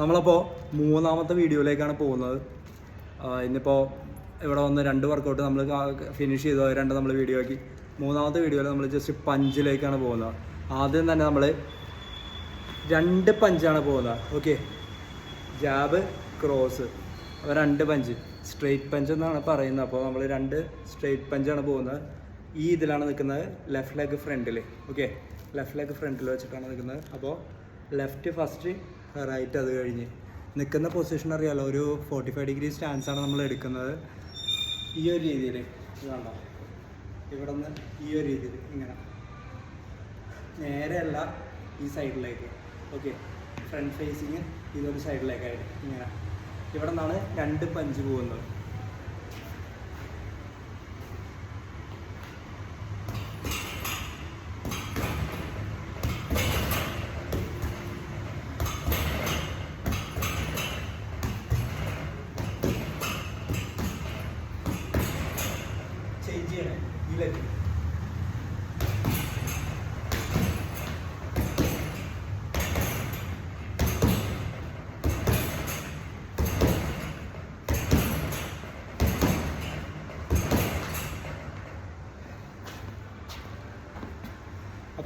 നമ്മളപ്പോൾ മൂന്നാമത്തെ വീഡിയോയിലേക്കാണ് പോകുന്നത്. ഇന്നിപ്പോൾ ഇവിടെ വന്ന് രണ്ട് വർക്കൗട്ട് നമ്മൾ ഫിനിഷ് ചെയ്തു. രണ്ട് നമ്മൾ വീഡിയോ ആക്കി. മൂന്നാമത്തെ വീഡിയോയിൽ നമ്മൾ ജസ്റ്റ് പഞ്ചിലേക്കാണ് പോകുന്നത്. ആദ്യം തന്നെ നമ്മൾ രണ്ട് പഞ്ചാണ് പോകുന്നത്. ഓക്കെ ജാബ് ക്രോസ് അപ്പോൾ രണ്ട് പഞ്ച്. സ്ട്രെയിറ്റ് പഞ്ച് എന്നാണ് പറയുന്നത്. അപ്പോൾ നമ്മൾ രണ്ട് സ്ട്രെയിറ്റ് പഞ്ചാണ് പോകുന്നത്. ഈ ഇതിലാണ് നിൽക്കുന്നത് ലെഫ്റ്റ് ലെഗ് ഫ്രണ്ടിൽ ഓക്കെ ലെഫ്റ്റ് ലെഗ് ഫ്രണ്ടിൽ വെച്ചിട്ടാണ് നിൽക്കുന്നത്. അപ്പോൾ ലെഫ്റ്റ് ഫസ്റ്റ് റൈറ്റ് അത് കഴിഞ്ഞ്. നിൽക്കുന്ന പൊസിഷൻ അറിയാലോ ഒരു ഫോർട്ടി ഫൈവ് ഡിഗ്രി സ്റ്റാൻസ് ആണ് നമ്മൾ എടുക്കുന്നത്. ഈ ഒരു രീതിയിൽ ഇതാണോ? ഇവിടെ നിന്ന് ഈ ഒരു രീതിയിൽ ഇങ്ങനെ. നേരെയല്ല ഈ സൈഡിലേക്ക് ഓക്കെ ഫ്രണ്ട് ഫേസിങ് ഇതൊരു സൈഡിലേക്കായിട്ട് ഇങ്ങനെ. ഇവിടെ നിന്നാണ് രണ്ട് പഞ്ച് പോകുന്നത്.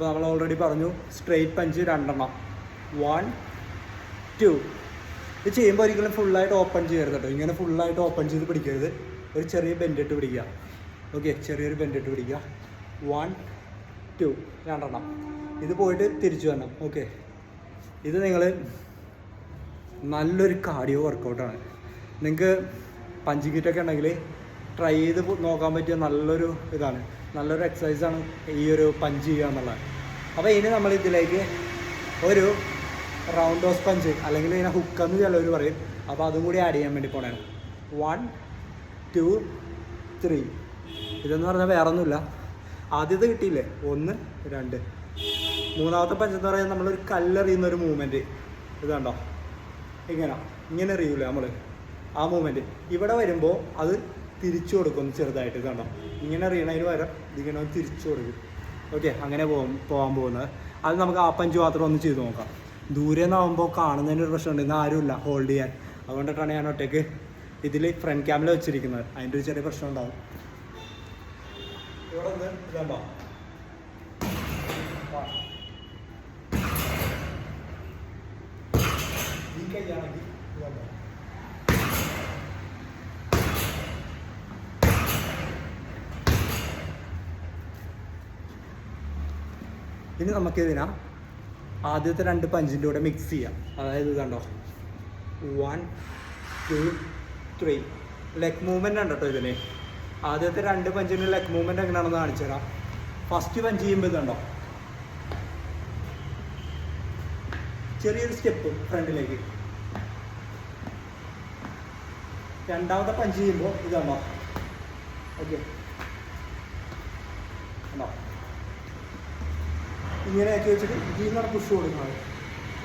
അപ്പോൾ നമ്മൾ ഓൾറെഡി പറഞ്ഞു സ്ട്രെയിറ്റ് പഞ്ച് രണ്ടെണ്ണം. വൺ ടു ഇത് ചെയ്യുമ്പോൾ ഒരിക്കലും ഫുള്ളായിട്ട് ഓപ്പൺ ചെയ്യരുത് കേട്ടോ ഇങ്ങനെ ഫുള്ളായിട്ട് ഓപ്പൺ ചെയ്ത് പിടിക്കരുത്. ഒരു ചെറിയ ബെൻഡ് ഇട്ട് പിടിക്കുക. ഓക്കെ ചെറിയൊരു ബെൻഡ് ഇട്ട് പിടിക്കുക. വൺ ടു രണ്ടെണ്ണം. ഇത് പോയിട്ട് തിരിച്ചു വരണം. ഓക്കെ ഇത് നിങ്ങൾ നല്ലൊരു കാർഡിയോ വർക്കൗട്ടാണ് നിങ്ങൾക്ക് പഞ്ച് കിറ്റൊക്കെ ഉണ്ടെങ്കിൽ ട്രൈ ചെയ്ത് നോക്കാൻ പറ്റിയ നല്ലൊരു ഇതാണ്. നല്ലൊരു എക്സസൈസാണ് ഈ ഒരു പഞ്ച് ചെയ്യുക എന്നുള്ളത്. അപ്പോൾ ഇനി നമ്മൾ ഇതിലേക്ക് ഒരു റൗണ്ട് ഓഫ് പഞ്ച് അല്ലെങ്കിൽ ഇതിനെ ഹുക്കെന്ന് ചിലവർ പറയും. അപ്പോൾ അതും കൂടി ആഡ് ചെയ്യാൻ വേണ്ടി പോണേ വൺ ടു ത്രീ ഇതെന്ന് പറഞ്ഞാൽ വേറെ ഒന്നുമില്ല ആദ്യത്തെ കിട്ടിയില്ലേ? ഒന്ന് രണ്ട്. മൂന്നാമത്തെ പഞ്ച് എന്ന് പറയുന്നത് നമ്മളൊരു കല്ലെറിയുന്ന ഒരു മൂവ്മെന്റ് ഇത് കണ്ടോ? ഇങ്ങനെ. ഇങ്ങനെ എറിയൂലേ നമ്മൾ ആ മൂവ്മെന്റ് ഇവിടെ വരുമ്പോൾ അത് തിരിച്ചു കൊടുക്കും ചെറുതായിട്ട്. കണ്ടോ? ഇങ്ങനെ എറിയണതിന് പകരം ഇതിങ്ങനെ തിരിച്ചു കൊടുക്കും. ഓക്കെ അങ്ങനെ പോകും പോകാൻ പോകുന്നത്. അത് നമുക്ക് ആ പഞ്ച് മാത്രം ഒന്ന് ചെയ്ത് നോക്കാം. ദൂരെ നിന്നാകുമ്പോൾ കാണുന്നതിന് ഒരു പ്രശ്നമുണ്ട്. ഇന്ന് ആരുമില്ല. ഹോൾഡ് ചെയ്യാൻ. അതുകൊണ്ടിട്ടാണ് ഞാൻ ഒറ്റയ്ക്ക് ഇതിൽ ഫ്രണ്ട് ക്യാമിൽ വെച്ചിരിക്കുന്നത്. അതിന്റെ ഒരു ചെറിയ പ്രശ്നം ഉണ്ടാവും. ഇവിടെ ഒന്ന്. ഈ കൈയാണെങ്കിൽ ഇതാണ്ടോ ഇനി നമുക്കിതിനാ ആദ്യത്തെ രണ്ട് പഞ്ചിന്റെ കൂടെ മിക്സ് ചെയ്യാം. അതായത് ഇത് കണ്ടോ? One two three leg movement ഉണ്ട് കേട്ടോ ഇതിന്. ആദ്യത്തെ രണ്ട് പഞ്ചിന് ലെഗ് മൂവ്മെന്റ് എങ്ങനെയാണെന്ന് കാണിച്ചു തരാം. ഫസ്റ്റ് പഞ്ച് ചെയ്യുമ്പോൾ കണ്ടോ? ചെറിയൊരു സ്റ്റെപ്പ് ഫ്രണ്ടിലേക്ക്. രണ്ടാമത്തെ പഞ്ച് ചെയ്യുമ്പോൾ ഇതാണോ ഓക്കെ ഉണ്ടോ ഇങ്ങനെ ആക്കി വെച്ചിട്ട് ഇതിൽ പുഷ് കൊടുക്കുന്നത്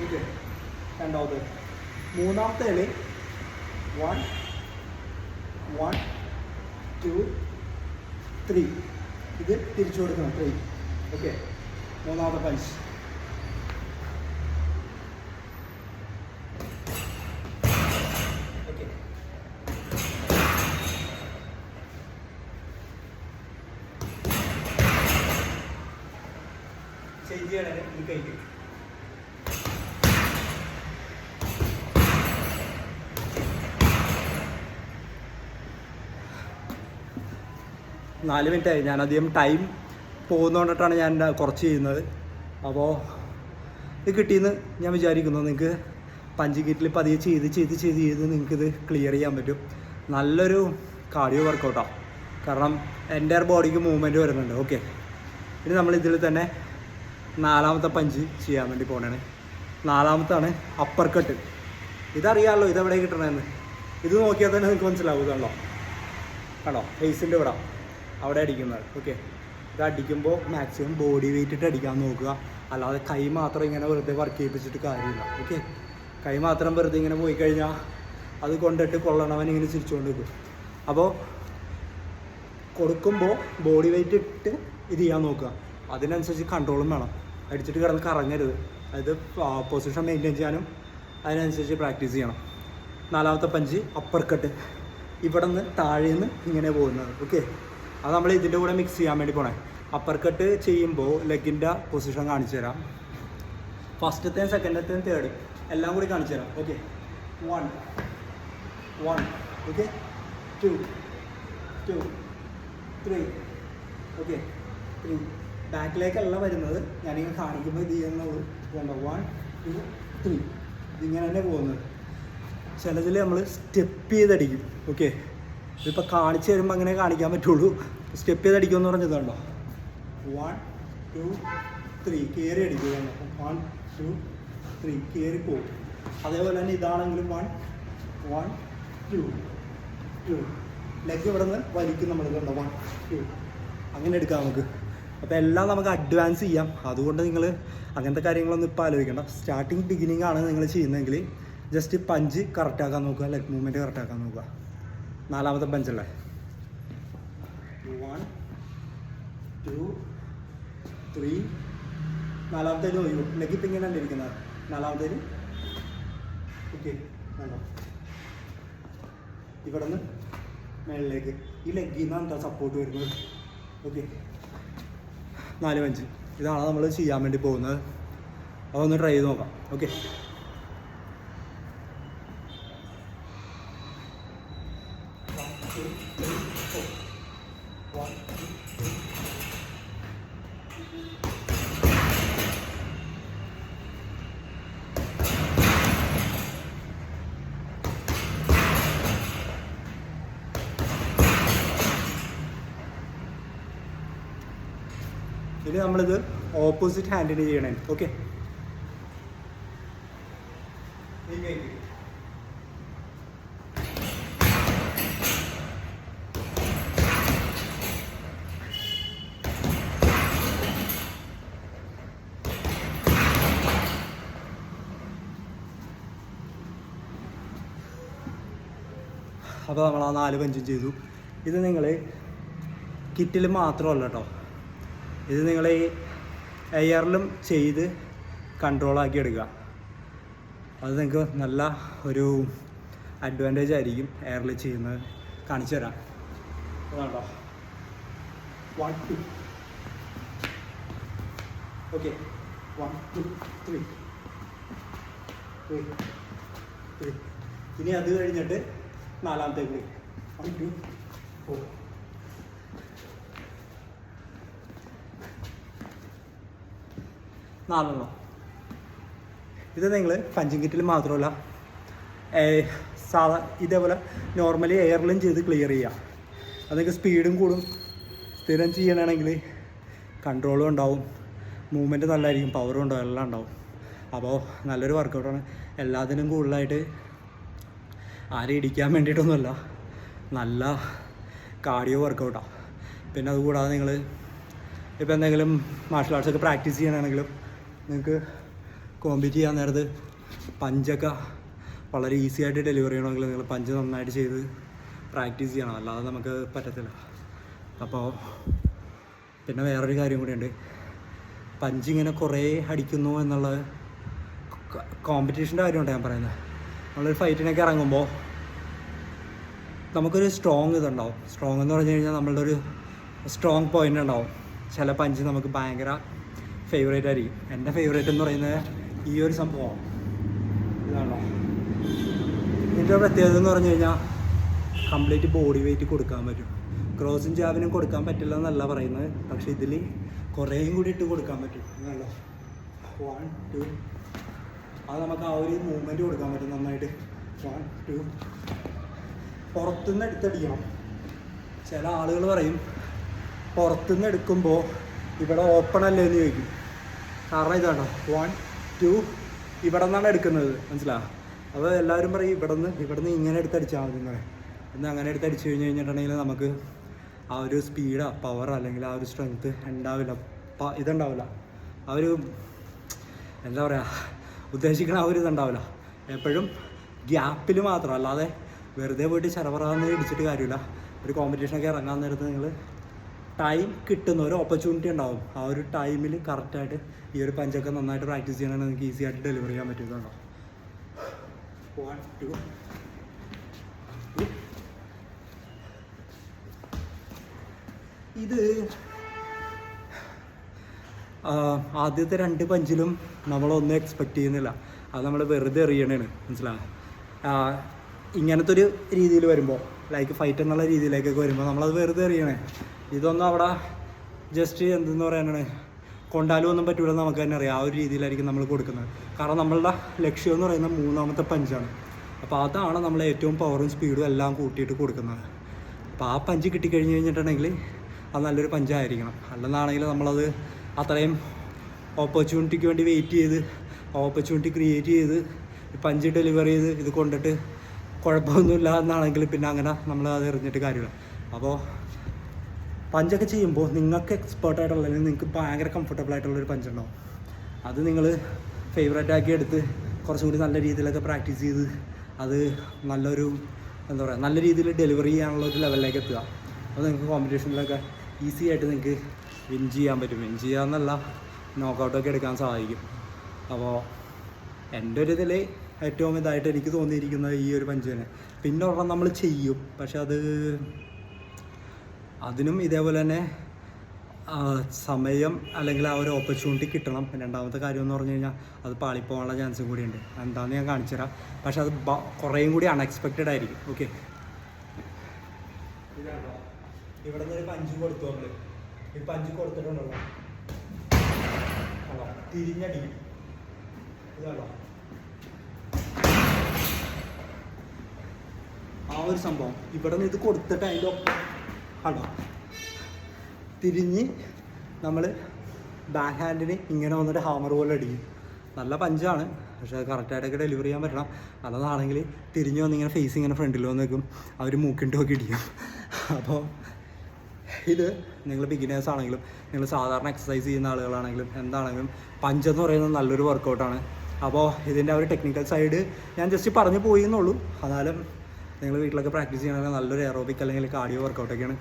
ഓക്കെ രണ്ടാമത് മൂന്നാമത്തെ കളി വൺ വൺ ടു ത്രീ ഇത് തിരിച്ചു കൊടുക്കണം. ത്രീ ഓക്കെ മൂന്നാമത്തെ പഞ്ച് ഓക്കെ കൈക്ക് നാല് മിനിറ്റ് ആയി ഞാൻ അധികം ടൈം പോകുന്നതുകൊണ്ടിട്ടാണ് ഞാൻ കുറച്ച് ചെയ്യുന്നത്. അപ്പോൾ ഇത് കിട്ടിയെന്ന് ഞാൻ വിചാരിക്കുന്നു. നിങ്ങൾക്ക് പഞ്ച് കിറ്റിൽ പതിയെ ചെയ്ത് ചെയ്ത് ചെയ്ത് ചെയ്ത് നിങ്ങൾക്കിത് ക്ലിയർ ചെയ്യാൻ പറ്റും. നല്ലൊരു കാർഡിയോ വർക്കൗട്ടാണ് കാരണം എന്റെ ബോഡിക്ക് മൂവ്മെന്റ് വരുന്നുണ്ട്. ഓക്കെ ഇനി നമ്മൾ ഇതിൽ തന്നെ നാലാമത്തെ പഞ്ച് ചെയ്യാൻ വേണ്ടി പോകണേ നാലാമത്താണ് അപ്പർ കട്ട് ഇതറിയാമല്ലോ ഇതെവിടെ കിട്ടണമെന്ന് ഇത് നോക്കിയാൽ തന്നെ നിങ്ങൾക്ക് മനസ്സിലാവും ഇതാണല്ലോ കണ്ടോ? ഫേസിന്റെ ഇവിടെ. അവിടെ അടിക്കുന്നത്. ഓക്കെ ഇത് അടിക്കുമ്പോൾ മാക്സിമം ബോഡി വെയിറ്റ് ഇട്ട് അടിക്കാൻ നോക്കുക. അല്ലാതെ കൈ മാത്രം ഇങ്ങനെ വെറുതെ വർക്ക് ചെയ്യിപ്പിച്ചിട്ട് കാര്യമില്ല. ഓക്കെ കൈ മാത്രം വെറുതെ ഇങ്ങനെ പോയി കഴിഞ്ഞാൽ അത് കൊണ്ടിട്ട് കൊള്ളണവൻ ഇങ്ങനെ ചിരിച്ചുകൊണ്ട് നിൽക്കും അപ്പോൾ കൊടുക്കുമ്പോൾ ബോഡി വെയിറ്റ് ഇട്ട് ഇത് ചെയ്യാൻ നോക്കുക. അതിനനുസരിച്ച് കൺട്രോളും വേണം. അടിച്ചിട്ട് കിടന്ന് കറങ്ങരുത്. അതായത് പൊസിഷൻ മെയിന്റെയിൻ ചെയ്യാനും അതിനനുസരിച്ച് പ്രാക്ടീസ് ചെയ്യണം. നാലാമത്തെ പഞ്ച് അപ്പർ കട്ട് ഇവിടെ നിന്ന് താഴെ നിന്ന് ഇങ്ങനെ പോകുന്നത്. ഓക്കെ അത് നമ്മൾ ഇതിന്റെ കൂടെ മിക്സ് ചെയ്യാൻ വേണ്ടി പോണേ. അപ്പർ കട്ട് ചെയ്യുമ്പോൾ ലെഗിന്റെ പൊസിഷൻ കാണിച്ചു തരാം. ഫസ്റ്റത്തെയും സെക്കൻഡത്തെയും തേർഡ് എല്ലാം കൂടി കാണിച്ചു തരാം. Okay one one okay two two three okay three ബാക്കിലേക്കല്ല വരുന്നത്. ഞാനിങ്ങനെ കാണിക്കുമ്പോൾ ഇത് ചെയ്യുന്നുള്ളൂ വേണ്ട വൺ ടു ത്രീ ഇതിങ്ങനെ തന്നെ പോകുന്നത്. ചിലതിൽ നമ്മൾ സ്റ്റെപ്പ് ചെയ്തടിക്കും. ഓക്കെ ഇതിപ്പോൾ കാണിച്ചു തരുമ്പോൾ അങ്ങനെ കാണിക്കാൻ പറ്റുള്ളൂ. സ്റ്റെപ്പ് ചെയ്തടിക്കുമെന്ന് പറഞ്ഞതുണ്ടോ വൺ ടു ത്രീ കയറി അടിക്കുക വൺ ടു ത്രീ കയറി പോകും. അതേപോലെ തന്നെ ഇതാണെങ്കിലും one one two two leg ഇവിടെ നിന്ന് വലിക്കും നമ്മൾ കണ്ടോ? വൺ ടു അങ്ങനെ എടുക്കാം നമുക്ക്. അപ്പോൾ എല്ലാം നമുക്ക് അഡ്വാൻസ് ചെയ്യാം. അതുകൊണ്ട് നിങ്ങൾ അങ്ങനത്തെ കാര്യങ്ങളൊന്നും ഇപ്പോൾ ആലോചിക്കേണ്ട. സ്റ്റാർട്ടിങ് ബിഗിനിങ് ആണ് നിങ്ങൾ ചെയ്യുന്നതെങ്കിൽ ജസ്റ്റ് പഞ്ച് കറക്റ്റ് ആക്കാൻ നോക്കുക ലെഗ് മൂവ്മെന്റ് കറക്റ്റ് ആക്കാൻ നോക്കുക. നാലാമത്തെ പഞ്ചല്ലേ വൺ ടു ത്രീ നാലാമത്തേലും ഒഴിവ് ലെഗ് ഇപ്പം ഇങ്ങനെ അല്ലേ ഇരിക്കുന്നത് നാലാമത്തേലും ഓക്കെ വേണ്ടോ ഇവിടെ നിന്ന് മേളിലേക്ക്. ഈ ലെഗിൽ നിന്നാണ് സപ്പോർട്ട് വരുന്നത്. ഓക്കെ നാല് അഞ്ച് ഇതാണ് നമ്മൾ ചെയ്യാൻ വേണ്ടി പോകുന്നത്? അതൊന്ന് ട്രൈ ചെയ്ത് നോക്കാം. ഓക്കെ ഇനി നമ്മളിത് ഓപ്പോസിറ്റ് ഹാൻഡിന് ചെയ്യണേ. ഓക്കെ അപ്പോൾ നമ്മൾ ആ നാല് പഞ്ചും ചെയ്തു. ഇത് നിങ്ങൾ കിറ്റിൽ മാത്രമല്ല കേട്ടോ ഇത് നിങ്ങൾ ഈ എയറിലും ചെയ്ത് കൺട്രോളാക്കി എടുക്കുക. അത് നിങ്ങൾക്ക് നല്ല ഒരു അഡ്വാന്റേജ് ആയിരിക്കും എയറിൽ ചെയ്യുന്നത്. കാണിച്ചു തരാം. Two okay one two three three three ഇനി അത് കഴിഞ്ഞിട്ട് നാലാമത്തെ ക്ലിക്ക് വൺ ടു ഫോർ നാലെണ്ണം? ഇത് നിങ്ങൾ പഞ്ചിങ് കിറ്റിൽ മാത്രമല്ല സാധാ ഇതേപോലെ നോർമലി എയറിലും ചെയ്ത് ക്ലിയർ ചെയ്യാം. അതൊക്കെ സ്പീഡും കൂടും. സ്ഥിരം ചെയ്യണമെങ്കിൽ കൺട്രോളും ഉണ്ടാവും. മൂവ്മെന്റ് നല്ലതായിരിക്കും പവറും ഉണ്ടാവും എല്ലാം ഉണ്ടാവും. അപ്പോൾ നല്ലൊരു വർക്കൗട്ടാണ് എല്ലാത്തിനും കൂടുതലായിട്ട് ആരെയും ഇടിക്കാൻ വേണ്ടിയിട്ടൊന്നുമല്ല നല്ല കാർഡിയോ വർക്കൗട്ടാണ് പിന്നെ അതുകൂടാതെ നിങ്ങൾ ഇപ്പോൾ എന്തെങ്കിലും മാർഷൽ ആർട്സൊക്കെ പ്രാക്ടീസ് ചെയ്യണമെങ്കിലും നിങ്ങൾക്ക് കോമ്പീറ്റ് ചെയ്യാൻ നേരത്ത് പഞ്ചൊക്കെ വളരെ ഈസി ആയിട്ട് ഡെലിവറി ചെയ്യണമെങ്കിൽ നിങ്ങൾ പഞ്ച് നന്നായിട്ട് ചെയ്ത് പ്രാക്ടീസ് ചെയ്യണം. അല്ലാതെ നമുക്ക് പറ്റത്തില്ല. അപ്പോൾ പിന്നെ വേറൊരു കാര്യം കൂടിയുണ്ട് പഞ്ച് ഇങ്ങനെ കുറേ അടിക്കുന്നു എന്നുള്ളത് കോമ്പറ്റീഷന്റെ കാര്യമുണ്ട് ഞാൻ പറയുന്നത്. നമ്മളൊരു ഫൈറ്റിനൊക്കെ ഇറങ്ങുമ്പോൾ നമുക്കൊരു സ്ട്രോങ് ഇതുണ്ടാവും. സ്ട്രോങ് എന്ന് പറഞ്ഞു കഴിഞ്ഞാൽ നമ്മളുടെ ഒരു സ്ട്രോങ് പോയിന്റ് ഉണ്ടാവും. ചില പഞ്ച് നമുക്ക് ഭയങ്കര ഫേവറേറ്റ് ആയിരിക്കും. എന്റെ ഫേവറേറ്റ് എന്ന് പറയുന്നത് ഈ ഒരു സംഭവമാണ് ഇതാണോ? ഇതിന്റെ പ്രത്യേകത എന്ന് പറഞ്ഞു കഴിഞ്ഞാൽ കംപ്ലീറ്റ് ബോഡി വെയിറ്റ് കൊടുക്കാൻ പറ്റും. ക്രോസും ജാബിനും കൊടുക്കാൻ പറ്റില്ല എന്നല്ല പറയുന്നത്. പക്ഷേ ഇതിൽ കുറേയും കൂടി ഇട്ട് കൊടുക്കാൻ പറ്റും. ഇതാണല്ലോ. വൺ ടു അത് നമുക്ക് ആ ഒരു മൂവ്മെന്റ് കൊടുക്കാൻ പറ്റും നന്നായിട്ട്. വൺ ടു പുറത്തുനിന്ന് എടുത്തടിക്കണം. ചില ആളുകൾ പറയും പുറത്തുനിന്ന് എടുക്കുമ്പോൾ ഇവിടെ ഓപ്പൺ അല്ലേ എന്ന് ചോദിക്കും. കാരണം ഇതാണ്. വൺ ടു ഇവിടെ നിന്നാണ് എടുക്കുന്നത്. മനസ്സിലാ? അപ്പോൾ എല്ലാവരും പറയും ഇവിടെ നിന്ന് ഇവിടെ നിന്ന് ഇങ്ങനെ എടുത്തടിച്ചാൽ മതി എന്ന് പറയും. ഇന്ന് അങ്ങനെ എടുത്തടിച്ച് കഴിഞ്ഞ് കഴിഞ്ഞിട്ടുണ്ടെങ്കിൽ നമുക്ക് ആ ഒരു സ്പീഡോ പവർ അല്ലെങ്കിൽ ആ ഒരു സ്ട്രെങ്ത്ത് ഉണ്ടാവില്ല. ഇതുണ്ടാവില്ല. ആ ഒരു എന്താ പറയുക ഉദ്ദേശിക്കുന്ന ആ ഒരു ഇതുണ്ടാവില്ല. എപ്പോഴും ഗ്യാപ്പിൽ മാത്രം. അല്ലാതെ വെറുതെ പോയിട്ട് ചെറവറാന്ന് ഇടിച്ചിട്ട് കാര്യമില്ല. ഒരു കോമ്പറ്റീഷനൊക്കെ ഇറങ്ങാൻ നേരത്ത് നിങ്ങൾ ടൈം കിട്ടുന്ന ഒരു ഓപ്പർച്യൂണിറ്റി ഉണ്ടാവും. ആ ഒരു ടൈമിൽ കറക്റ്റായിട്ട് ഈ ഒരു പഞ്ചൊക്കെ നന്നായിട്ട് പ്രാക്ടീസ് ചെയ്യണമെങ്കിൽ നിങ്ങൾക്ക് ഈസി ആയിട്ട് ഡെലിവറി ചെയ്യാൻ പറ്റുന്നുണ്ടോ വൺ ടു ഇത് ആദ്യത്തെ രണ്ട് പഞ്ചിലും നമ്മളൊന്നും എക്സ്പെക്റ്റ് ചെയ്യുന്നില്ല. അത് നമ്മൾ വെറുതെ എറിയണേണ്. മനസ്സിലായോ? ആ, ഇങ്ങനത്തെ ഒരു രീതിയിൽ വരുമ്പോൾ ലൈക്ക് ഫൈറ്റ് എന്നുള്ള രീതിയിലേക്കൊക്കെ വരുമ്പോൾ നമ്മളത് വെറുതെ എറിയണേ. ഇതൊന്നും അവിടെ ജസ്റ്റ് എന്തെന്ന് പറയാനാണ്? കൊണ്ടാലും ഒന്നും പറ്റൂലെന്ന് നമുക്ക് തന്നെ അറിയാം. ആ ഒരു രീതിയിലായിരിക്കും നമ്മൾ കൊടുക്കുന്നത്. കാരണം നമ്മളുടെ ലക്ഷ്യം എന്ന് പറയുന്നത് മൂന്നാമത്തെ പഞ്ചാണ്. അപ്പോൾ അതാണ് നമ്മൾ ഏറ്റവും പവറും സ്പീഡും എല്ലാം കൂട്ടിയിട്ട് കൊടുക്കുന്നത്. അപ്പോൾ ആ പഞ്ച് കിട്ടിക്കഴിഞ്ഞ് കഴിഞ്ഞിട്ടുണ്ടെങ്കിൽ അത് നല്ലൊരു പഞ്ചായിരിക്കണം. അല്ലെന്നാണെങ്കിൽ നമ്മളത് അത്രയും ഓപ്പർച്യൂണിറ്റിക്ക് വേണ്ടി വെയിറ്റ് ചെയ്ത് ഓപ്പർച്യൂണിറ്റി ക്രിയേറ്റ് ചെയ്ത് പഞ്ച് ഡെലിവറി ചെയ്ത് ഇത് കൊണ്ടിട്ട് കുഴപ്പമൊന്നുമില്ല എന്നാണെങ്കിൽ പിന്നെ അങ്ങനെ നമ്മൾ അത് എറിഞ്ഞിട്ട് കാര്യമില്ല. അപ്പോൾ പഞ്ചൊക്കെ ചെയ്യുമ്പോൾ നിങ്ങൾക്ക് എക്സ്പേർട്ട് ആയിട്ടുള്ള അല്ലെങ്കിൽ നിങ്ങൾക്ക് ഭയങ്കര കംഫർട്ടബിൾ ആയിട്ടുള്ള ആയിട്ടുള്ളൊരു പഞ്ചുണ്ടാവും അത് നിങ്ങൾ ഫേവറേറ്റ് ആക്കി എടുത്ത് കുറച്ചും കൂടി നല്ല രീതിയിലൊക്കെ പ്രാക്ടീസ് ചെയ്ത് അത് നല്ലൊരു എന്താ പറയുക നല്ല രീതിയിൽ ഡെലിവറി ചെയ്യാനുള്ള ഒരു ലെവലിലേക്ക് എത്തുക. അപ്പോൾ നിങ്ങൾക്ക് കോമ്പറ്റീഷനിലൊക്കെ ഈസി ആയിട്ട് നിങ്ങൾക്ക് വിൻ ചെയ്യാൻ പറ്റും. വിൻ ചെയ്യാന്നല്ല നോക്കൗട്ടൊക്കെ എടുക്കാൻ സഹായിക്കും. അപ്പോൾ എന്റെ ഒരു ഇതിൽ ഏറ്റവും ഇതായിട്ട് എനിക്ക് തോന്നിയിരിക്കുന്നത് ഈ ഒരു പഞ്ച് തന്നെ. പിന്നെ ഒരെണ്ണം നമ്മൾ ചെയ്യും. പക്ഷെ അത് അതിനും ഇതേപോലെ തന്നെ സമയം അല്ലെങ്കിൽ ആ ഒരു ഓപ്പർച്യൂണിറ്റി കിട്ടണം. രണ്ടാമത്തെ കാര്യം എന്ന് പറഞ്ഞു കഴിഞ്ഞാൽ അത് പാളിപ്പോകാനുള്ള ചാൻസും കൂടിയുണ്ട്. എന്താണെന്ന് ഞാൻ കാണിച്ചു തരാം. പക്ഷെ അത് കുറേയും കൂടി അൺഎക്സ്പെക്റ്റഡ് ആയിരിക്കും. ഓക്കെ ഇവിടെ നിന്ന് ഒരു പഞ്ച് കൊടുത്തു നമ്മൾ ഈ പഞ്ച് കൊടുത്തിട്ടുണ്ടല്ലോ. കണ്ടോ? തിരിഞ്ഞടിക്കും ഇതാണോ? ആ ഒരു സംഭവം. ഇവിടെ നിന്ന് ഇത് കൊടുത്തിട്ട് അതിന്റെ ഒപ്പം കണ്ടോ തിരിഞ്ഞ് നമ്മൾ ബാക്ക് ഹാൻഡിന് ഇങ്ങനെ വന്നിട്ട് ഹാമർ പോലെ അടിക്കും. നല്ല പഞ്ചാണ് പക്ഷേ അത് കറക്റ്റായിട്ടൊക്കെ ഡെലിവറി ചെയ്യാൻ പറ്റണം. അല്ലാതാണെങ്കിൽ തിരിഞ്ഞ് വന്ന് ഇങ്ങനെ ഫേസ് ഇങ്ങനെ ഫ്രണ്ടിൽ വന്ന് നിൽക്കും. അവർ മൂക്കിന്റെ നോക്കി ഇടിക്കും അപ്പോൾ ഇത് നിങ്ങൾ ബിഗിനേഴ്സ് ആണെങ്കിലും നിങ്ങൾ സാധാരണ എക്സസൈസ് ചെയ്യുന്ന ആളുകളാണെങ്കിലും എന്താണെങ്കിലും പഞ്ചെന്ന് പറയുന്നത് നല്ലൊരു വർക്കൗട്ടാണ് അപ്പോൾ ഇതിന്റെ ആ ഒരു ടെക്നിക്കൽ സൈഡ് ഞാൻ ജസ്റ്റ് പറഞ്ഞു പോയി എന്നുള്ളൂ. എന്നാലും നിങ്ങൾ വീട്ടിലൊക്കെ പ്രാക്ടീസ് ചെയ്യണമെങ്കിൽ നല്ലൊരു എറോബിക് അല്ലെങ്കിൽ കാർഡിയോ വർക്കൗട്ടൊക്കെയാണ്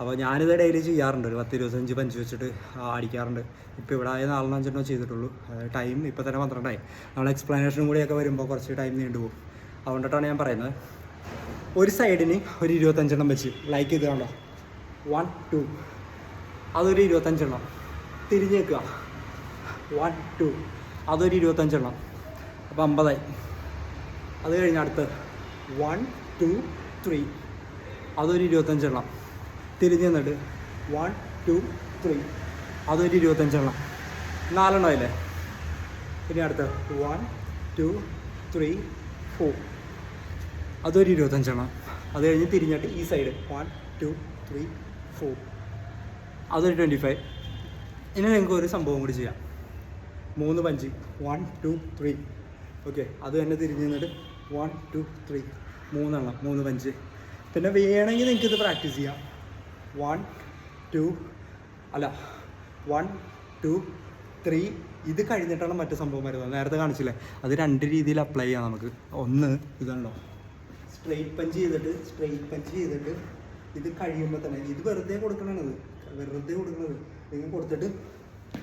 അപ്പോൾ ഞാനിത് ഡെയിലി ചെയ്യാറുണ്ട്. ഒരു പത്ത് ഇരുപത്തഞ്ച് പഞ്ച് വെച്ചിട്ട് അടിക്കാറുണ്ട്. ഇപ്പോൾ ഇവിടെ ആയ നാലെണ്ണം അഞ്ചെണ്ണോ ചെയ്തിട്ടുള്ളൂ. ടൈം ഇപ്പോൾ തന്നെ പന്ത്രണ്ടായി. നമ്മൾ എക്സ്പ്ലനേഷനും കൂടിയൊക്കെ വരുമ്പോൾ കുറച്ച് ടൈം നീണ്ടുപോകും അതുകൊണ്ടിട്ടാണ് ഞാൻ പറയുന്നത്. ഒരു സൈഡിന് ഒരു ഇരുപത്തഞ്ചെണ്ണം വെച്ച് ലൈക്ക് ചെയ്ത് കണ്ടോ? വൺ ടു അതൊരു ഇരുപത്തഞ്ചെണ്ണം. തിരിഞ്ഞ് വെക്കുക. വൺ ടു അതൊരു ഇരുപത്തഞ്ചെണ്ണം. അപ്പോൾ അമ്പതായി. അത് കഴിഞ്ഞ അടുത്ത്. വൺ ടു ത്രീ അതൊരു ഇരുപത്തഞ്ചെണ്ണം. തിരിഞ്ഞു നിന്നിട്ട് വൺ ടു ത്രീ അതൊരു ഇരുപത്തഞ്ചെണ്ണം. നാലെണ്ണം അല്ലേ ഇനി അടുത്ത് വൺ ടു ത്രീ ഫോർ അതൊരു ഇരുപത്തഞ്ചെണ്ണം. അത് കഴിഞ്ഞ് തിരിഞ്ഞിട്ട് ഈ side one two three four അതൊരു ട്വന്റി ഫൈവ് ഇനി നിങ്ങൾക്ക് ഒരു സംഭവം കൂടി ചെയ്യാം. മൂന്ന് punch. One two three okay അത് തന്നെ തിരിഞ്ഞ് നിന്നിട്ട്. വൺ ടു ത്രീ മൂന്നെണ്ണം മൂന്ന് പഞ്ച്. പിന്നെ വേണമെങ്കിൽ നിങ്ങൾക്ക് ഇത് പ്രാക്ടീസ് ചെയ്യാം. വൺ ടു അല്ല വൺ ടു ത്രീ ഇത് കഴിഞ്ഞിട്ടാണ് മറ്റു സംഭവം വരുന്നത് നേരത്തെ കാണിച്ചില്ലേ? അത് രണ്ട് രീതിയിൽ അപ്ലൈ ചെയ്യാം നമുക്ക്. ഒന്ന് ഇതാണല്ലോ സ്ട്രെയിറ്റ് പഞ്ച് ചെയ്തിട്ട് സ്ട്രെയിറ്റ് പഞ്ച് ചെയ്തിട്ട് ഇത് കഴിയുമ്പോൾ തന്നെ ഇത് വെറുതെ കൊടുക്കണത് വെറുതെ കൊടുക്കണത്. നിങ്ങൾ കൊടുത്തിട്ട്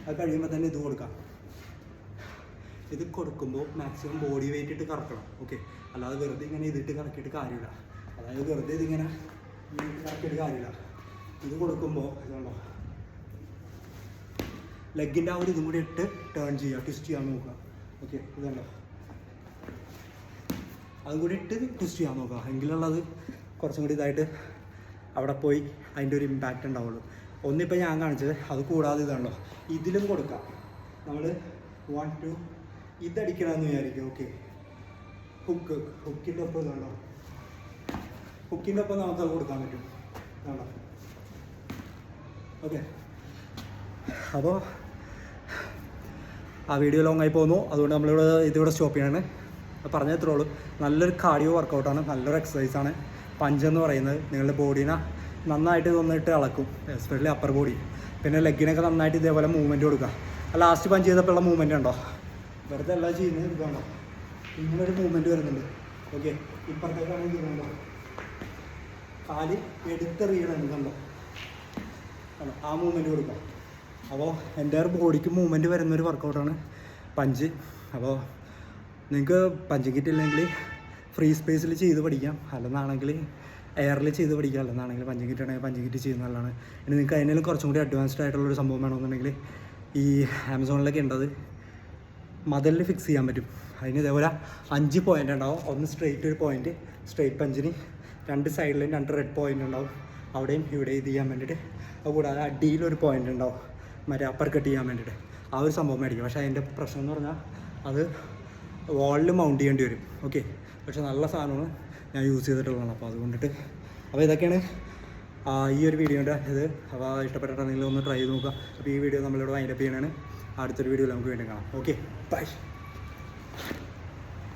അത് കഴിയുമ്പോൾ തന്നെ ഇത് കൊടുക്കാം. ഇത് കൊടുക്കുമ്പോൾ മാക്സിമം ബോഡി വെയിറ്റ് ഇട്ട് കറക്കണം ഓക്കെ അല്ലാതെ വെറുതെ ഇങ്ങനെ ഇതിട്ട് കറക്കിയിട്ട് കാര്യമില്ല. അതായത് വെറുതെ ഇതിങ്ങനെ കറക്കിയിട്ട് കാര്യമില്ല. ഇത് കൊടുക്കുമ്പോൾ ഇതുണ്ടോ ലെഗിന്റെ ആ ഒരു ഇതും കൂടി ഇട്ട് ടേൺ ചെയ്യുക ട്വിസ്റ്റ് ചെയ്യാൻ നോക്കുക ഓക്കെ ഇതുണ്ടോ അതും കൂടി ഇട്ട് ട്വിസ്റ്റ് ചെയ്യാൻ നോക്കുക. എങ്കിലുള്ളത് കുറച്ചും കൂടി ഇതായിട്ട് അവിടെ പോയി അതിന്റെ ഒരു ഇമ്പാക്റ്റ് ഉണ്ടാവുള്ളൂ. ഒന്നിപ്പോൾ ഞാൻ കാണിച്ചത് അത് കൂടാതെ ഇതാണല്ലോ ഇതിലും കൊടുക്കാം. നമ്മൾ വൺ ടു ഇതടിക്കണമെന്ന് വിചാരിക്കും. ഓക്കെ ഹുക്ക് ഹുക്കിന്റെ ഒപ്പം ഇതാണോ ഹുക്കിന്റെ ഒപ്പം നമുക്ക് അത് കൊടുക്കാൻ പറ്റും. ഇതാണോ ഓക്കെ അപ്പോൾ ആ വീഡിയോ ലോങ് ആയി പോകുന്നു. അതുകൊണ്ട് നമ്മളിവിടെ ഇതിവിടെ സ്റ്റോപ്പ് ചെയ്യാണ്. പറഞ്ഞേ ഉള്ളൂ നല്ലൊരു കാർഡിയോ വർക്കൗട്ടാണ് നല്ലൊരു എക്സസൈസ് ആണ്. പഞ്ച് എന്ന് പറയുന്നത് നിങ്ങളുടെ ബോഡീനെ നന്നായിട്ട് തന്നിട്ട് ഇളക്കും എസ്പെഷ്യലി അപ്പർ ബോഡി പിന്നെ ലെഗിനൊക്കെ നന്നായിട്ട് ഇതേപോലെ മൂവ്മെന്റ് കൊടുക്കുക. ലാസ്റ്റ് പഞ്ച് ചെയ്തപ്പോഴുള്ള മൂവ്മെന്റ് ഉണ്ടോ? വെറുതെ എല്ലാം ചെയ്യുന്നത് ഇതാണോ ഇങ്ങനൊരു മൂവ്മെന്റ് വരുന്നുണ്ട്. ഓക്കെ ഇപ്പുറത്തേക്കാണെങ്കിൽ ഇതുണ്ടോ കാൽ എടുത്തെറിയണം കണ്ടോ? കണ്ടോ? ആ മൂവ്മെന്റ് കൊടുക്കാം. അപ്പോൾ എന്റെ ബോഡിക്ക് മൂവ്മെന്റ് വരുന്നൊരു വർക്കൗട്ടാണ് പഞ്ച്. അപ്പോൾ നിങ്ങൾക്ക് പഞ്ച് കിറ്റ് ഇല്ലെങ്കിൽ ഫ്രീ സ്പേസിൽ ചെയ്ത് പഠിക്കാം. അല്ലെന്നാണെങ്കിൽ എയറിൽ ചെയ്ത് പഠിക്കാം. അല്ലെന്നാണെങ്കിൽ പഞ്ച് കിറ്റ് ആണെങ്കിൽ പഞ്ച് കിറ്റ് ചെയ്യുന്ന നല്ലതാണ്. ഇനി നിങ്ങൾക്ക് അതിനേലും കുറച്ചും കൂടി അഡ്വാൻസ്ഡ് ആയിട്ടുള്ളൊരു സംഭവം വേണമെന്നുണ്ടെങ്കിൽ ഈ ആമസോണിലൊക്കെ ഉണ്ടത്. മതിലിൽ ഫിക്സ് ചെയ്യാൻ പറ്റും. അതിന് ഇതേപോലെ അഞ്ച് പോയിന്റ് ഉണ്ടാവും. ഒന്ന് സ്ട്രെയിറ്റ് ഒരു പോയിന്റ് സ്ട്രെയിറ്റ് പഞ്ചിന് രണ്ട് സൈഡിലും രണ്ട് റെഡ് പോയിന്റ് ഉണ്ടാവും. അവിടെയും ഇവിടെ ഇത് ചെയ്യാൻ വേണ്ടിയിട്ട്. അതുകൂടാതെ അടിയിലൊരു പോയിന്റ് ഉണ്ടാവും. മറ്റേ അപ്പർ കട്ട് ചെയ്യാൻ വേണ്ടിയിട്ട്. ആ ഒരു സംഭവം മേടിക്കും. പക്ഷേ അതിന്റെ പ്രശ്നം എന്ന് പറഞ്ഞാൽ അത് വാളിൽ മൗണ്ട് ചെയ്യേണ്ടി വരും. ഓക്കെ പക്ഷെ നല്ല സാധനമാണ് ഞാൻ യൂസ് ചെയ്തിട്ടുള്ളതാണ്. അപ്പോൾ അതുകൊണ്ടിട്ട് അപ്പോൾ ഇതൊക്കെയാണ് ഈ ഒരു വീഡിയോന്റെ ഇത്. അപ്പോൾ ഇഷ്ടപ്പെട്ടിട്ടുണ്ടെങ്കിൽ ഒന്ന് ട്രൈ ചെയ്ത് നോക്കുക. അപ്പോൾ ഈ വീഡിയോ നമ്മളിവിടെ വൈൻഡപ്പ് ചെയ്യണതാണ്. അടുത്തൊരു വീഡിയോയിൽ നമുക്ക് വീണ്ടും കാണാം. Okay bye